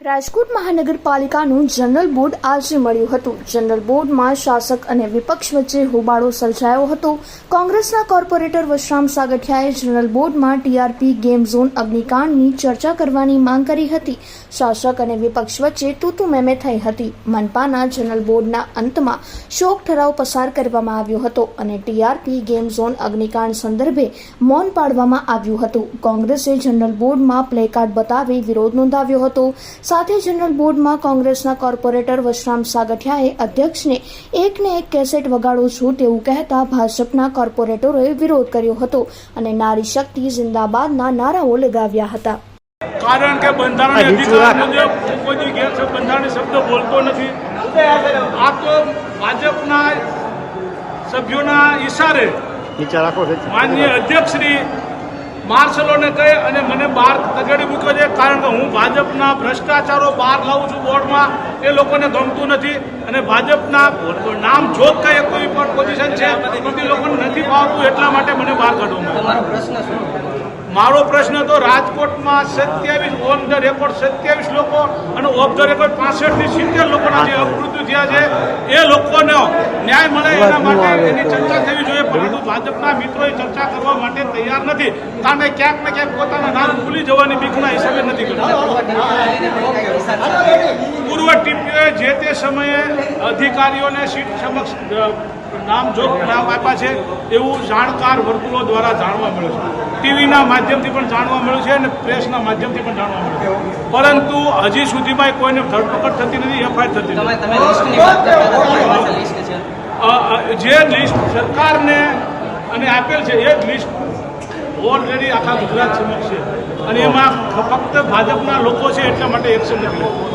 Rajkot મહાનગરપાલિકાનું general board આજે મળ્યું હતું. જનરલ બોર્ડમાં શાસક અને વિપક્ષ વચ્ચે હોબાળો સર્જાયો હતો. કોંગ્રેસના કોર્પોરેટર વશરામ સાગઠિયાએ જનરલ બોર્ડમાં ટીઆરપી, ગેમ ઝોન, અગ્નિકાંડની ચર્ચા કરવાની માંગ કરી હતી. શાસક અને વિપક્ષ વચ્ચે તૂતુ મેમે થઈ હતી. મનપાના જનરલ બોર્ડના અંતમાં શોક ઠરાવ પસાર કરવામાં આવ્યો હતો અને ટીઆરપી, ગેમ ઝોન, અગ્નિકાંડ સંદર્ભે મૌન પાડવામાં આવ્યું હતું. કોંગ્રેસે જનરલ બોર્ડમાં પ્લેકાર્ડ બતાવી વિરોધ નોંધાવ્યો હતો. સાથે જનરલ બોર્ડમાં કોંગ્રેસના કોર્પોરેટર વશરામ સાગઠિયાએ અધ્યક્ષને એકને એક કેસેટ વગાડું છું તેવું કહેતા ભાજપના કોર્પોરેટરોએ વિરોધ કર્યો હતો અને નારી શક્તિ જિંદાબાદના નારાઓ લગાવ્યા હતા. કારણ કે બંધારણ અધિકાર મુજબ કોઈ દી બંધારણ શબ્દ બોલતો નથી. આ તો ભાજપના સભ્યોના ઈશારે માન્ય અધ્યક્ષશ્રી માર્શલોને કહે અને મને બહાર તગેડી મૂક્યો છે, કારણ કે હું ભાજપના ભ્રષ્ટાચારો બહાર લાવું છું બોર્ડમાં, એ લોકોને ગમતું નથી અને ભાજપના નામ જોત કઈ કોઈ પણ પોઝિશન છે એ લોકોને નથી ફાવતું એટલા માટે મને બહાર કાઢવામાં. પ્રશ્ન શું મારો પ્રશ્ન તો રાજકોટમાં સત્યાવીસ ઓન ધ રેકોર્ડ સત્યાવીસ લોકો અને ઓફ ધ રેકોર્ડ પાસઠથી સિત્તેર લોકોના જે અપમૃત્યુ થયા છે એ લોકોનો ન્યાય મળે એના માટે એની ચર્ચા થવી જોઈએ પરંતુ ભાજપના મિત્રોએ ચર્ચા કરવા માટે તૈયાર નથી. કારણ કે ક્યાંક ને ક્યાંક પોતાના નામ ભૂલી જવાની બીકના હિસાબે નથી કરતા. તે સમયે અધિકારીઓને સીટ સમક્ષ નામ નામજોગ નામ આપ્યા છે એવું જાણકાર વર્તુળો દ્વારા જાણવા મળ્યું છે. ટીવીના માધ્યમથી પણ જાણવા મળ્યું છે અને પ્રેસના માધ્યમથી પણ જાણવા મળ્યું છે. પરંતુ હજી સુધીમાં કોઈને ધરપકડ થતી નથી એફઆઈઆર થતી નથી. જે લિસ્ટ સરકારને અને આપેલ છે એ જ લિસ્ટ ઓલરેડી આખા ગુજરાત સમક્ષ છે. અને એમાં ફક્ત ભાજપના લોકો છે એટલા માટે એક્શન નથી